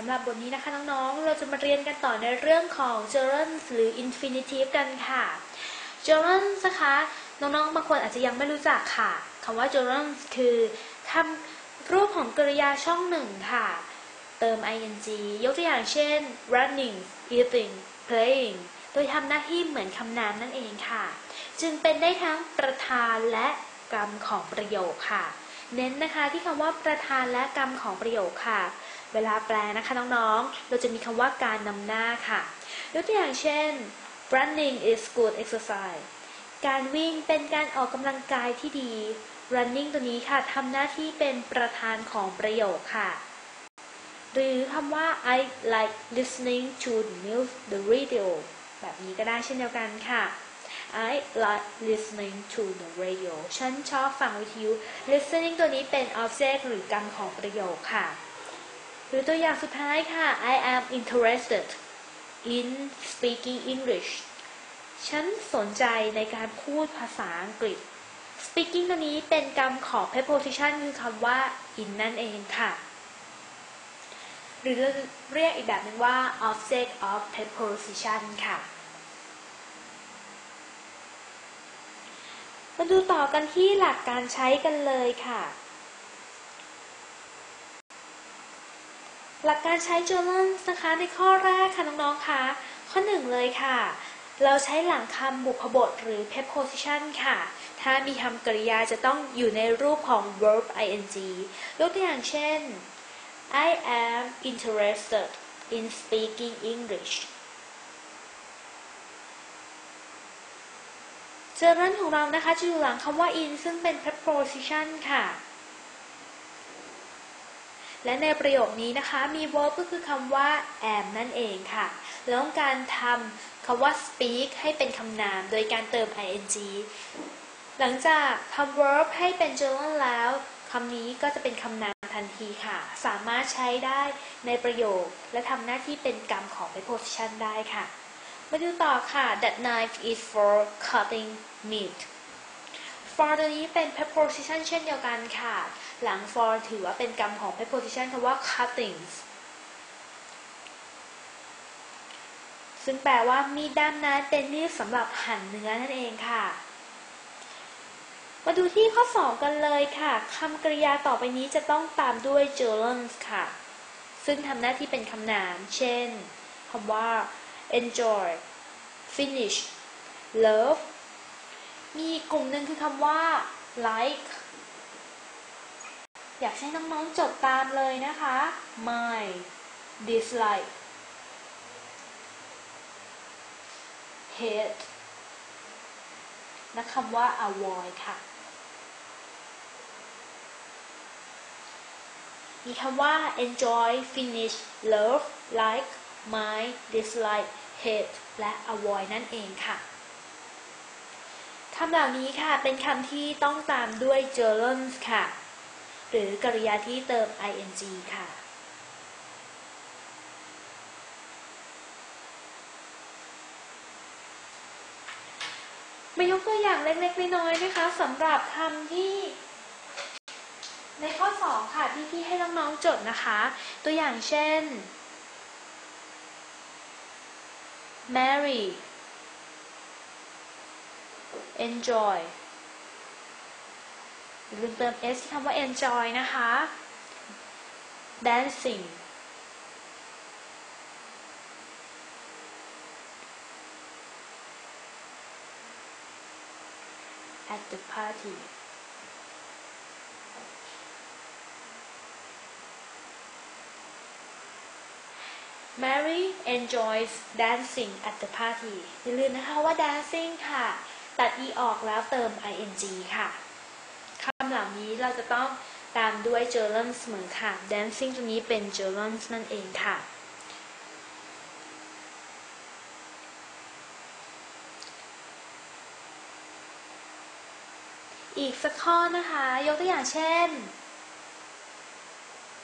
สำหรับบทนี้นะคะน้องๆ เราจะมาเรียนกันต่อในเรื่องของ gerunds หรือ infinitive กันค่ะ gerunds นะคะน้องๆ บางคนอาจจะยังไม่รู้จักค่ะคำว่า gerunds คือทำรูปของกริยาช่องหนึ่งค่ะ เติม ing ยกตัวอย่างเช่น running eating playing โดยทำหน้าที่เหมือนคำนามนั่นเองค่ะ จึงเป็นได้ทั้งประธานและกรรมของประโยคค่ะ เน้นนะคะที่คำว่าประธานและกรรมของประโยคค่ะ เวลาแปลนะคะน้องๆ เราจะมีคำว่าการนำหน้าค่ะยกตัวอย่างเช่น running is good exercise การวิ่งเป็นการออกกำลังกายที่ดี running ตัวนี้ค่ะทำหน้าที่เป็นประธานของประโยคค่ะ หรือคำว่า I like listening to the news the radio แบบนี้ก็ได้เช่นเดียวกันค่ะ I like listening to the radio ฉันชอบฟังวิทยุ listening ตัวนี้เป็น object หรือกรรมของประโยคค่ะ หรือตัวอย่างสุดท้ายค่ะ I am interested in speaking English ฉันสนใจในการพูดภาษาอังกฤษ speaking ตัวนี้เป็นกรรมของ preposition คือคำว่า in นั่นเองค่ะ หรือเรียกอีกแบบหนึงว่า object of preposition ค่ะมาดูต่อกันที่หลักการใช้กันเลยค่ะ หลักการใช้ journals นะคะในข้อแรกค่ะน้องๆคะข้อหนึ่งเลยค่ะ เราใช้หลังคำบุพบทหรือ preposition ค่ะ ถ้ามีคำกริยาจะต้องอยู่ในรูปของ verb ing ยกตัวอย่างเช่น I am interested in speaking English เจอรันของเรานะคะจะอยู่หลังคำว่า in ซึ่งเป็น preposition ค่ะ และในประโยคนี้นะคะ มี verb ก็คือคำว่า am นั่นเองค่ะเราต้องการทำคำว่า speak ให้เป็นคำนาม โดยการเติม ing หลังจากทำ verb ให้เป็น gerund แล้วคำนี้ก็จะเป็นคำนามทันทีค่ะ สามารถใช้ได้ในประโยค และทำหน้าที่เป็นกรรมของ preposition ได้ค่ะ มาดูต่อค่ะ that knife is for cutting meat for ตัวนี้เป็น preposition เช่นเดียวกันค่ะ หลัง for ถือว่าเป็นกรรมของ preposition คำว่า cuttings ซึ่งแปลว่ามีดด้ามนั้นเป็นมีดสำหรับหั่นเนื้อนั่นเองค่ะ มาดูที่ข้อ 2 กันเลยค่ะคำกริยาต่อไปนี้จะต้องตามด้วย gerunds ค่ะ ซึ่งทำหน้าที่เป็นคำนาม เช่นคำว่า enjoy finish love มีกลุ่มหนึ่งคือคำว่า like อยากให้น้องๆจดตามเลยนะคะ my dislike hate และคำว่า avoid ค่ะ มีคำว่า enjoy finish love like mind dislike hate และ avoid นั่นเองค่ะคำเหล่านี้ค่ะ เป็นคำที่ต้องตามด้วย gerunds ค่ะ หรือกริยาที่เติม ing ค่ะ มายกตัวอย่างเล็กๆน้อยๆนะคะสำหรับคำที่ ในข้อ 2 ค่ะที่พี่ให้น้องๆจดนะคะ ตัวอย่างเช่น marry enjoy อย่าลืมเติม s ที่คำว่า enjoy นะคะ dancing at the party Mary enjoys dancing at the party อย่าลืมนะคะว่า dancing ค่ะ ตัด e ออกแล้วเติม ing ค่ะ คำเหล่านี้เราจะต้องตามด้วย gerund เสมอค่ะ dancing ตรงนี้เป็น gerund นั่นเองค่ะ อีกสักข้อนะคะ ยกตัวอย่างเช่น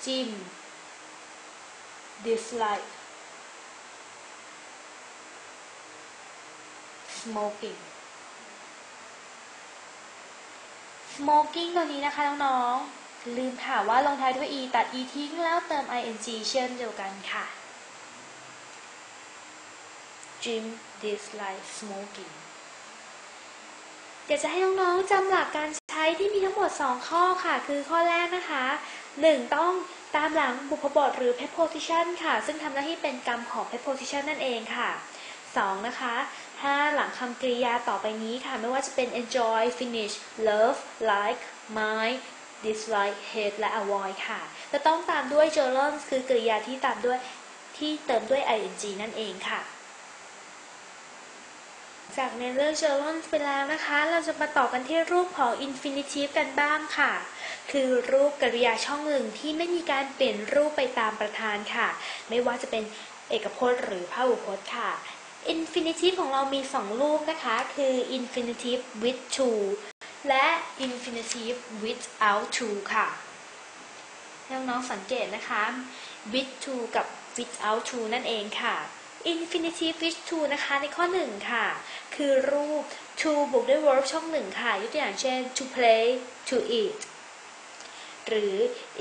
Jim dislike smoking smoking ตัวนี้นะคะน้องๆ ลืมค่ะว่าลงท้ายด้วย e ตัด e ทิ้งแล้วเติม ing เช่นเดียวกันค่ะ Jim dislike smoking เดี๋ยวจะให้น้องๆจำหลักการใช้ที่มีทั้งหมด 2 ข้อค่ะ คือข้อแรกนะคะ 1. ต้องตามหลังบุพบทหรือ preposition ค่ะ ซึ่งทำหน้าที่เป็นกรรมของ preposition นั่นเองค่ะ 2. นะคะถ้าหลังคำกริยาต่อไปนี้ค่ะ ไม่ว่าจะเป็น enjoy finish love like mind dislike hate และ avoid ค่ะ จะต้องตามด้วย gerunds คือกริยาที่ตามด้วยที่เติมด้วย ing นั่นเองค่ะ จากในเรื่อง gerunds ไปแล้วนะคะ เราจะมาต่อกันที่รูปของ infinitive กันบ้างค่ะ คือรูปกริยาช่องหนึ่งที่ไม่มีการเปลี่ยนรูปไปตามประธานค่ะ ไม่ว่าจะเป็นเอกพจน์หรือพหุพจน์ค่ะ infinitive ของเรามี 2 รูปนะคะ คือ infinitive with to และ infinitive without to ค่ะให้น้องๆสังเกตนะคะ with to กับ without to นั่นเองค่ะ infinitive with to นะคะในข้อ 1 ค่ะ คือรูป to บวกด้วย verb ช่องหนึ่งค่ะ ยกตัวอย่างเช่น to play to eat หรือ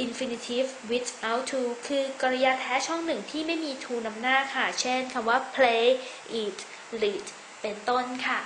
infinitive without to คือกริยาแท้ช่องหนึ่งที่ไม่มี to นำหน้าค่ะ เช่นคำว่า play eat read เป็นต้นค่ะ